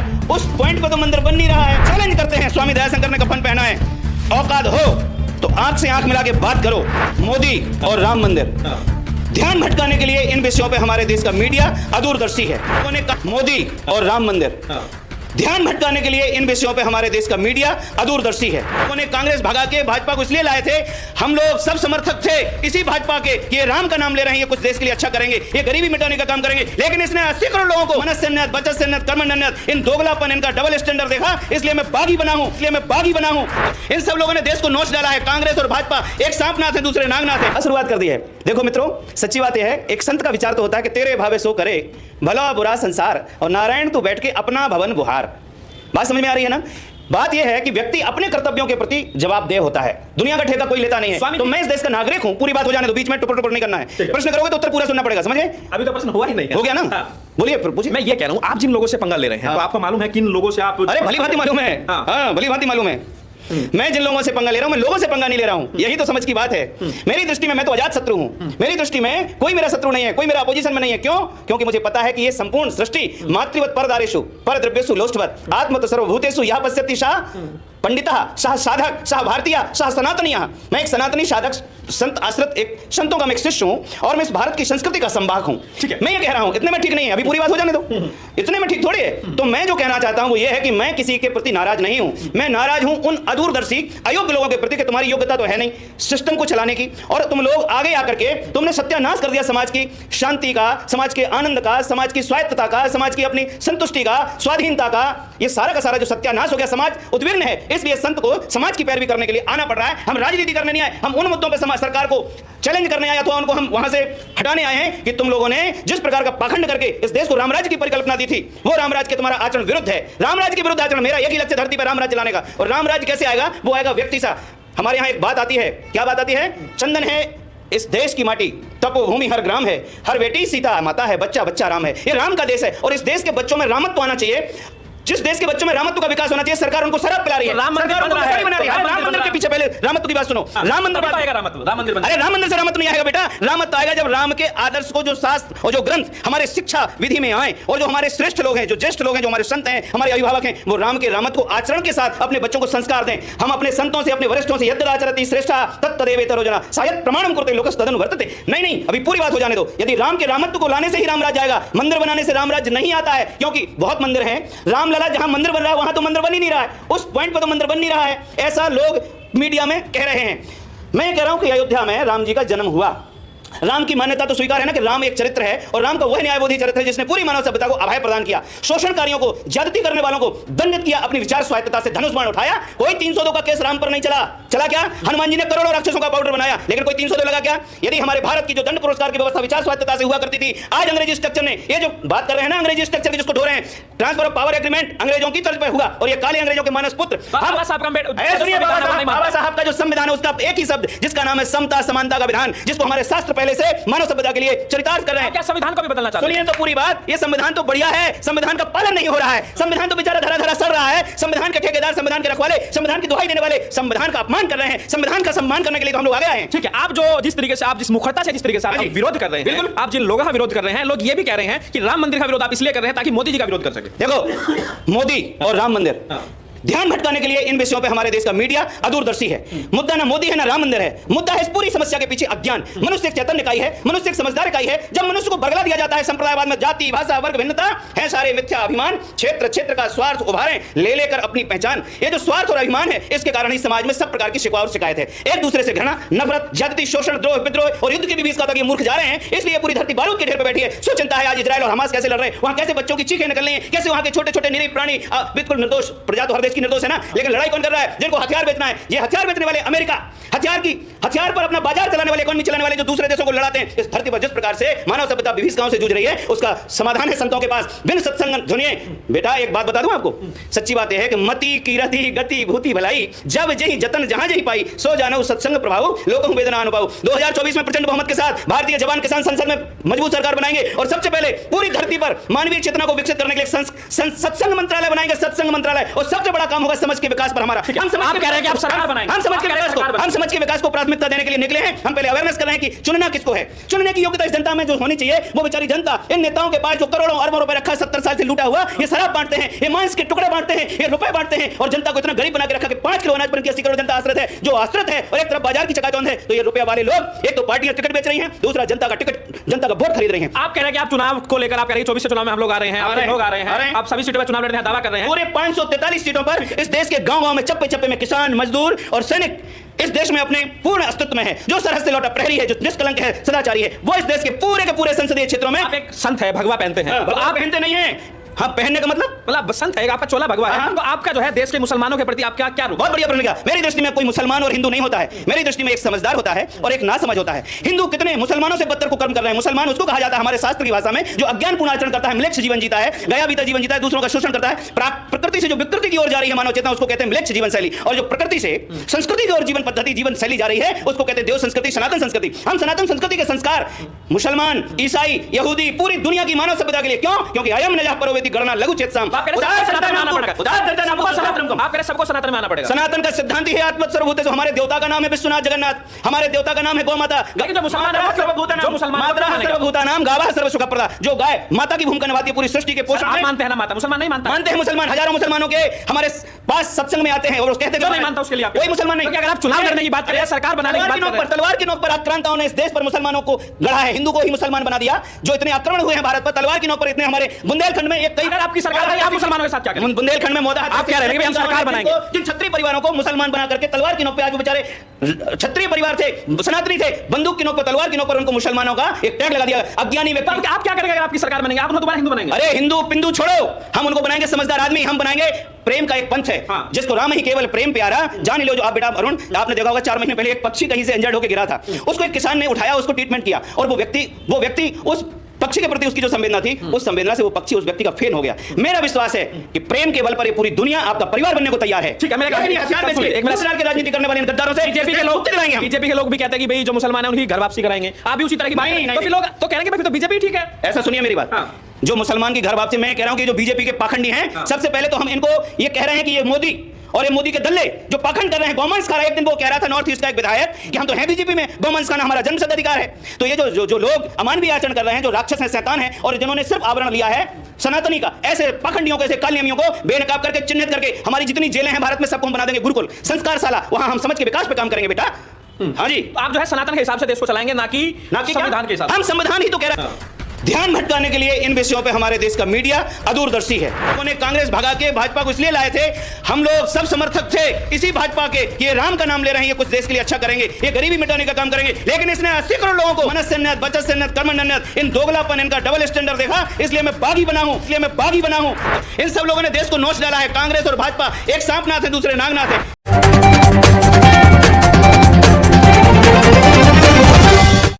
है। उस पॉइंट पर तो मंदिर बन नहीं रहा है। चैलेंज करते हैं। स्वामी दयाशंकर ने कफन पहना है। औकात हो तो आँख से आँख मिला के बात करो। मोदी और राम मंदिर। ध्यान भटकाने के लिए इन विषयों पे हमारे देश का मीडिया अदूरदर्शी है। उन्होंने कहा, मोदी और राम मंदिर। ध्यान भटकाने के लिए इन विषयों पे हमारे देश का मीडिया अदूरदर्शी है। लोगों ने कांग्रेस भगा के भाजपा को इसलिए लाए थे, हम लोग सब समर्थक थे, इसी भाजपा के। ये राम का नाम ले रहे हैं, ये कुछ देश के लिए अच्छा करेंगे, ये गरीबी मिटाने का काम करेंगे। लेकिन इसने अस्सी करोड़ लोगों को मनस सन्नत बचत सन्नत कर्म सन्नत इन दोगलापन, इनका डबल स्टैंडर्ड देखा, इसलिए मैं बागी बना हूँ, इसलिए मैं बागी बना हूँ। इन सब लोगों ने देश को नोच डाला है, कांग्रेस और भाजपा एक सांपनाथ है, दूसरे नागनाथ है। शुरुआत कर दी है। देखो मित्रों, सच्ची बात यह है, एक संत का विचार तो होता है कि तेरे भावे सो करे भला बुरा संसार और नारायण तू बैठ के अपना भवन बुहार बात समझ में आ रही है ना? बात यह है कि व्यक्ति अपने कर्तव्यों के प्रति जवाबदेह होता है। दुनिया का ठेका कोई लेता नहीं है। तो मैं इस देश का नागरिक हूँ पूरी बात हो जाने दो बीच में टुपड़ टुपड़ नहीं करना है। है। प्रश्न करोगे तो उत्तर पूरा सुनना पड़ेगा समझे? अभी तो प्रश्न हुआ ही नहीं हो। गया ना? हाँ। बोलिए फिर पूछिए। मैं ये कह रहा हूँ आप जिन लोगों से पंगा ले रहे हैं हाँ। तो आपको मालूम है किन लोगों से आप अरे भली भांति मालूम है। हाँ। हाँ भली भांति मालूम है। मैं जिन लोगों से पंगा ले रहा हूँ, मैं लोगों से पंगा नहीं ले रहा हूँ। यही तो समझ की बात है। मेरी दृष्टि में मैं तो अजात शत्रु हूँ। मेरी दृष्टि में कोई मेरा शत्रु नहीं है, कोई मेरा अपोजिशन में नहीं है। क्यों? क्योंकि मुझे पता है कि ये संपूर्ण सृष्टि मातृवत परदारेशु पर द्रव्यु लोष्टवत तो सर्वभूतेषु यह पश्यति शाह पंडिता शाह साधक शाह भारतीय शाह सनातनीय। मैं एक सनातनी साधक संत आश्रित एक संतों का मैं एक शिष्य हूँ और मैं इस भारत की संस्कृति का संभाग हूँ। ठीक है। मैं ये कह रहा हूँ इतने में ठीक नहीं है अभी पूरी बात हो जाने दो। इतने में ठीक थोड़ी है। तो मैं जो कहना चाहता हूँ वो ये है कि मैं किसी के प्रति नाराज़ नहीं हूँ। मैं नाराज़ हूँ उन अदूरदर्शी अयोग्य लोगों के प्रति कि तुम्हारी योग्यता तो है नहीं सिस्टम को चलाने की। और तुम लोग आगे आकर के तुमने सत्यानाश कर दिया समाज की शांति का समाज के आनंद का समाज की स्वायत्तता का समाज की अपनी संतुष्टि का स्वाधीनता का ये सारा का सारा जो सत्यानाश हो गया समाज उद्विग्न है। इसलिए संत को समाज की पैरवी करने के लिए आना पड़ रहा है। हम राजनीति करने नहीं आए हम उन मुद्दों पर समाज सरकार को चैलेंज करने आए अथवा उनको हम वहाँ से हटाने आए हैं कि तुम लोगों ने जिस प्रकार का पाखंड करके इस देश को रामराज्य की परिकल्पना दी थी, वो रामराज के तुम्हारा आचरण विरुद्ध है। रामराज के विरुद्ध आचरण मेरा एक ही लक्ष्य, धरती पर रामराज चलाने का। और रामराज कैसे आएगा? वो आएगा व्यक्ति सा। हमारे यहाँ एक बात आती है। क्या बात आती है? चंदन है इस देश की माटी, तपोभूमि हर ग्राम है। हर बेटी सीता माता है, बच्चा बच्चा राम है। ये राम का देश है। और इस देश के बच्चों में रामत्व आना चाहिए। जिस देश के बच्चों में रामत्व का विकास होना चाहिए सरकार उनको शराब पिला रही है। राम मंदिर बन रहा है। बना रही है। तो राम राम मंदिर के पीछे पहले रामत्व की बात सुनो। राम मंदिर तो बात- आएगा रामत्व राम मंदिर अरे राम मंदिर से रामत्व नहीं आएगा बेटा। रामत्व आएगा जब राम के आदर्श को जो शास्त्र और जो ग्रंथ हमारे शिक्षा विधि में आए और जो हमारे श्रेष्ठ लोग हैं जो ज्येष्ठ लोग हैं जो हमारे संत हैं हमारे अभिभावक हैं वो राम के रामत्व को आचरण के साथ अपने बच्चों को संस्कार दें। हम अपने संतों से अपने वरिष्ठों से यद्द आचरती श्रेष्ठा तत्तदेवेतर रोजना शायद प्रमाणम करते लोकस तदन वर्तते। नहीं नहीं अभी पूरी बात हो जाने दो। यदि राम के रामत्व को लाने से ही रामराज आएगा मंदिर बनाने से रामराज नहीं आता है क्योंकि बहुत मंदिर हैं। रामलला, जहाँ मंदिर बन रहा है, वहाँ तो मंदिर बन ही नहीं रहा है। उस पॉइंट पर तो मंदिर बन नहीं रहा है। ऐसा लोग मीडिया में कह रहे हैं। मैं कह रहा हूँ कि अयोध्या में राम जी का जन्म हुआ। राम की मान्यता तो स्वीकार है ना कि राम एक चरित्र है और राम का वह न्यायबोधी चरित्र है जिसने पूरी मानव सभ्यता को अभय प्रदान किया। शोषणकारियों को, ज्यादती करने वालों को दंडित किया, अपनी विचार स्वायत्तता से धनुष बाण उठाया। कोई 302 का केस राम पर नहीं चला। चला क्या? हनुमान जी ने करोड़ों राक्षसों का पाउडर बनाया। लेकिन कोई 302 लगा क्या? यदि हमारे भारत की जो दंड पुरस्कार की व्यवस्था विचार स्वायत्तता से हुआ करती थी, आज अंग्रेज़ी स्ट्रक्चर ने, ये जो बात कर रहे हैं ना अंग्रेज़ी स्ट्रक्चर की, जिसको ढो रहे हैं ट्रांसफ़र ऑफ़ पावर एग्रीमेंट अंग्रेज़ों की तर्ज पर हुआ और ये काले अंग्रेज़ों के मानस पुत्र। का सुनिए बाबा साहब का जो संविधान है उसका एक ही शब्द जिसका नाम है समता समानता का विधान जिसको हमारे शास्त्र पहले से मानव सभ्यता के लिए चरितार्थ कर रहे हैं। क्या संविधान को भी बदलना चाहते सुनिए तो पूरी बात ये संविधान तो बढ़िया है संविधान का पालन नहीं हो रहा है संविधान तो बेचारा धरा धरा सड़ रहा है संविधान के ठेकेदार संविधान के रखवाले संविधान की दुहाई देने वाले संविधान का अपमान कर रहे हैं संविधान का सम्मान करने के लिए तो हम लोग आगे आए हैं। ठीक है आप जो जिस तरीके से आप जिस मुखरता से जिस तरीके से आप हाँ विरोध कर रहे हैं आप जिन लोगों का विरोध कर रहे हैं लोग ये भी कह रहे हैं कि राम मंदिर का विरोध आप इसलिए कर रहे हैं ताकि मोदी जी का विरोध कर सके। देखो मोदी और राम मंदिर हाँ। ध्यान भटकाने के लिए इन विषयों पे हमारे देश का मीडिया अदूरदर्शी है। मुद्दा ना मोदी है, ना राम मंदिर है। मुद्दा है इस पूरी समस्या के पीछे अज्ञान। मनुष्य एक चैतन्य इकाई है मनुष्य एक समझदार इकाई है जब मनुष्य को बगला दिया जाता है, संप्रदायवाद में जाति, भाषा, वर्ग, भिन्नता, है सारे मिथ्या अभिमान, क्षेत्र क्षेत्र का स्वार्थ उभारे, ले लेकर अपनी पहचान। ये जो स्वार्थ और अभिमान है, इसके कारण ही समाज में सब प्रकार की शिकवा और शिकायत है। एक दूसरे से घृणा, नफरत ज्यादती शोषण, द्रोह, विद्रोह और युद्ध के भी बीच का मूर्ख जा रहे हैं। इसलिए पूरी धरती बारूद के ढेर पर बैठी है। सो चिंता है आज इजराइल और हमास कैसे लड़ रहे हैं? वहाँ कैसे बच्चों की चीखें निकल रही हैं? कैसे वहाँ के छोटे छोटे निरीह प्राणी? बिल्कुल निर्दोष प्रजा तो हर देश की निर्दोष है ना? लेकिन लड़ाई कौन कर रहा है? जिनको हथियार बेचना है। ये हथियार बेचने वाले अमेरिका, हथियार की हथियार पर अपना बाज़ार चलाने वाले इकोनॉमी चलाने वाले जो दूसरे देशों को लड़ाते हैं इस धरती पर जिस प्रकार से मानव सभ्यता विभीषिकाओं से जूझ रही है उसका समाधान है संतों के पास। बिन सत्संग सुनिए बेटा एक बात बता दूँ आपको? सच्ची बात यह है कि मति कीरति गति भूति भलाई जब जही जतन जहाँ जही पाई सो जानो सत्संग प्रभाव लोगों वेदना अनुभव। 2024 में प्रचंड बहुमत के साथ भारतीय जवान किसान संसद में मज़बूत सरकार बनाएँगे और सबसे पहले पूरी धरती पर मानवीय चेतना को विकसित करने के लिए सत्संग मंत्रालय बनाएँगे सत्संग मंत्रालय। और सबसे बड़ा काम होगा समझ के विकास पर हमारा। हम समझ के विकास को- सरकार बनाएँगे। हम समझ आप के कह रहे विकास को सरकार हम समझ के विकास को प्राथमिकता प्राथमिकता देने के लिए निकले हैं। हम पहले अवेयरनेस कर रहे हैं कि चुनना किसको है? चुनने की योग्यता इस जनता में जो होनी चाहिए वो बेचारी जनता इन नेताओं के पास जो करोड़ों अरबों रुपए रखा सत्तर साल से लूटा हुआ ये शराब बांटते हैं ये मांस के टुकड़े बांटते हैं ये रुपए बांटते हैं और जनता को इतना गरीब बना के रखा कि पाँच किलो अनाज पर अस्सी करोड़ जनता आश्रित है जो आश्रित है और एक तरफ़ बाज़ार की चकाचौंध है तो ये रुपए वाले लोग एक तो पार्टियाँ टिकट बेच रही हैं दूसरा जनता का टिकट जनता का वोट खरीद रही हैं। आप कह रहे हैं कि आप चुनाव को लेकर आप कह रहे हैं चौबीस चुनाव में हम लोग आ रहे हैं लोग आ रहे हैं। आप सभी सीटों पर चुनाव लड़ने का दावा कर रहे हैं। पूरे 543 सीटों पर इस देश के गाँव गाँव में चप्पे चप्पे में किसान मजदूर और सैनिक इस देश में अपने पूर्ण अस्तित्व में है जो सरहद से लौटा प्रहरी है जो निष्कलंक है सदाचारी है वो इस देश के पूरे के पूरे संसदीय क्षेत्रों में आप एक संत है भगवा पहनते हैं। आप आप पहनते नहीं है। हाँ पहनने का मतलब? मतलब संत है आपका चोला भगवा है। हाँ। तो आपका जो है देश के मुसलमानों के प्रति आपका क्या रूप बहुत बढ़िया प्रश्न किया मेरी दृष्टि में कोई मुसलमान और हिंदू नहीं होता है। मेरी दृष्टि में एक समझदार होता है और एक नासमझ होता है। हिंदू कितने मुसलमानों से बदतर कुकर्म कर रहे हैं। मुसलमान उसको कहा जाता है हमारे शास्त्र की भाषा में जो अज्ञान पूर्ण आचरण करता है म्लेच्छ जीवन जीता है गया बीता जीवन जीता है दूसरों का शोषण करता है। प्रकृति से जो विकृति की ओर जा रही है मानव चेतना उसको कहते हैं म्लेच्छ जीवन शैली। और जो प्रकृति से संस्कृति की ओर जीवन पद्धति जीवन शैली जा रही है उसको कहते हैं देव संस्कृति सनातन संस्कृति। हम सनातन संस्कृति के संस्कार मुसलमान ईसाई यहूदी पूरी दुनिया की मानव सभ्यता के लिए क्यों? क्योंकि अयम नजह परोवेती गणना लघु चेतसाम सबको सनातन में आना पड़ेगा। नाम सनातन का सिद्धांत ही है आत्मत सर्वभूत जो हमारे देवता का नाम है विश्वनाथ जगन्नाथ। हमारे देवता का नाम है गौ माता जो मुसलमान है, है? सर्वभूतानाम गावा सर्व सुखप्रदा जो गाय माता की भूमिका निभाती है पूरी सृष्टि के पोषण मानते हैं ना माता? मुसलमान नहीं मानता? मानते हैं मुसलमान हज़ारों मुसलमानों के हमारे पास सत्संग में आते हैं और कहते हैं नहीं मानता उसके लिए कोई मुसलमान नहीं। अगर आप चुनाव लड़ने की बात करें, सरकार बनाने की बात करें। तलवार की नोक पर आक्रांताओं ने इस देश पर मुसलमानों को गढ़ा है। हिंदू को ही मुसलमान बना दिया जो इतने आक्रमण हुए हैं भारत पर तलवार की नोक पर इतने हमारे बुंदेलखंड में एक आपकी सरकार है, आप मुसलमानों के साथ क्या? बुंदेलखंड में मोदा आप रहे हम सरकार बनाएँगे। जिन क्षत्रिय परिवारों को मुसलमान बना करके तलवार की नोक पे आज बेचारे क्षत्रिय परिवार थे सनातनी थे बंदूक की नोक पर तलवार की नोक पर उनको मुसलमानों का एक टैग लगा दिया अज्ञानी तो व्यक्ति आप आप क्या करेंगे आपकी सरकार बनेंगे? आप दोबारा हिंदू बनाएँगे। अरे हिंदू पिंदू छोड़ो। हम उनको बनाएँगे समझदार आदमी हम बनाएँगे। प्रेम का एक पंथ है हाँ। जिसको राम ही केवल प्रेम प्यारा जान लो जो आप बेटा अरुण आपने देखा होगा चार महीने पहले एक पक्षी कहीं से इंजर्ड होकर गिरा था। उसको एक किसान ने उठाया उसको ट्रीटमेंट किया और वो व्यक्ति वो व्यक्ति उस पक्षी के प्रति उसकी जो संवेदना थी उस संवेदना से वो पक्षी उस व्यक्ति का फेन हो गया। मेरा विश्वास है कि प्रेम के बल पर ये पूरी दुनिया आपका परिवार बनने को तैयार है। ठीक है, मेरे के राजनीति करने वाले गद्दारों से बीजेपी के लोग बीजेपी के लोग भी कहते हैं कि भाई जो मुसलमान है उनकी घर वापसी कराएँगे। आप भी उसी तरह की बात तो लोग तो कहेंगे भाई तो बीजेपी ठीक है। ऐसा सुनिए मेरी बात। हाँ। जो मुसलमान की घर वापसी मैं कह रहा हूँ कि जो बीजेपी के पाखंडी हैं हाँ। सबसे पहले तो हम इनको ये कह रहे हैं कि ये मोदी और ये मोदी के दल्ले जो पाखंड कर रहे हैं गौमंस रहा है। एक दिन वो कह रहा था नॉर्थ ईस्ट का एक विधायक कि हम तो हैं बीजेपी में गौमंस खाना हमारा जन्मसिद्ध अधिकार है। तो ये जो जो, जो लोग अमानवीय आचरण कर रहे हैं जो राक्षस हैं शैतान हैं और जिन्होंने सिर्फ़ आवरण लिया है सनातनी का ऐसे पाखंडियों को ऐसे कालियमियों को बेनकाब करके चिन्हित करके हमारी जितनी जेलें हैं भारत में सबको हम बना देंगे गुरुकुल संस्कार संस्कारशाला वहाँ हम समझ के विकास पे काम करेंगे बेटा। हाँ जी। आप जो है सनातन के हिसाब से देश को चलाएँगे ना कि ना कि संविधान के हिसाब हम संविधान ही तो कह रहे हैं। ध्यान भटकाने के लिए इन विषयों पे हमारे देश का मीडिया अदूरदर्शी है। उन्होंने कांग्रेस भगा के भाजपा को इसलिए लाए थे, हम लोग सब समर्थक थे, इसी भाजपा के। ये राम का नाम ले रहे हैं, ये कुछ देश के लिए अच्छा करेंगे, ये गरीबी मिटाने का काम करेंगे। लेकिन इसने अस्सी करोड़ लोगों को मनस बचत सन्नत कर्म सन्नत इन दोगलापन, इनका डबल स्टैंडर्ड देखा, इसलिए मैं बागी बना हूँ, इसलिए मैं बागी बना हूँ। इन सब लोगों ने देश को नोच डाला है, कांग्रेस और भाजपा एक सांपनाथ है, दूसरे नागनाथ है।